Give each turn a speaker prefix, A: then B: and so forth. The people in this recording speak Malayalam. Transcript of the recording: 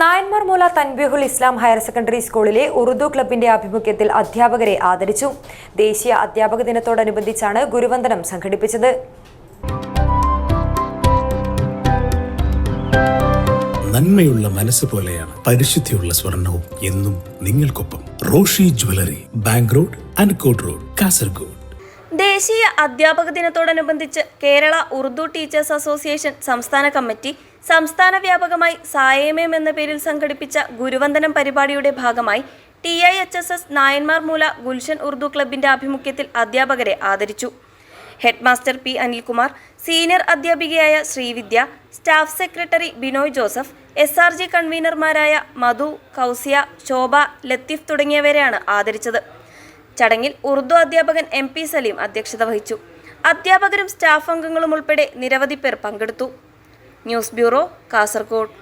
A: നായന്മാർ മൂല തൻബിഹുൽ ഇസ്ലാം ഹയർ സെക്കൻഡറി സ്കൂളിലെ ഉറുദു ക്ലബിന്റെ ആഭിമുഖ്യത്തിൽ അധ്യാപകരെ ആദരിച്ചു. ദേശീയ അധ്യാപക ദിനത്തോടനുബന്ധിച്ചാണ് ഗുരുവന്ദനം സംഘടിപ്പിച്ചത്.
B: നന്മയുള്ള മനസ്സ് പോലെയാണ് പരിശുദ്ധിയുള്ള സ്വർണവും എന്നും നിങ്ങൾക്കൊപ്പം Roshi jewellery bank road Ankot road Kasaragod.
C: ദേശീയ അധ്യാപക ദിനത്തോടനുബന്ധിച്ച് കേരള ഉറുദു ടീച്ചേഴ്സ് അസോസിയേഷൻ സംസ്ഥാന കമ്മിറ്റി സംസ്ഥാന വ്യാപകമായി സായേമയം എന്ന പേരിൽ സംഘടിപ്പിച്ച ഗുരുവന്ദനം പരിപാടിയുടെ ഭാഗമായി T I H S S Nayanmar Moola Gulshan Urdu ക്ലബിന്റെ ആഭിമുഖ്യത്തിൽ അധ്യാപകരെ ആദരിച്ചു. ഹെഡ്മാസ്റ്റർ പി അനിൽകുമാർ സീനിയർ അധ്യാപികയായ Sreevidya staff secretary Binoy Joseph S R G കൺവീനർമാരായ Madhu Kausiya Shobha Latheef തുടങ്ങിയവരെയാണ് ആദരിച്ചത്. ചടങ്ങിൽ ഉറുദു അധ്യാപകൻ എം പി സലീം അധ്യക്ഷത വഹിച്ചു. അധ്യാപകരും സ്റ്റാഫ് അംഗങ്ങളും ഉൾപ്പെടെ നിരവധി പേർ പങ്കെടുത്തു. News bureau Kasaragod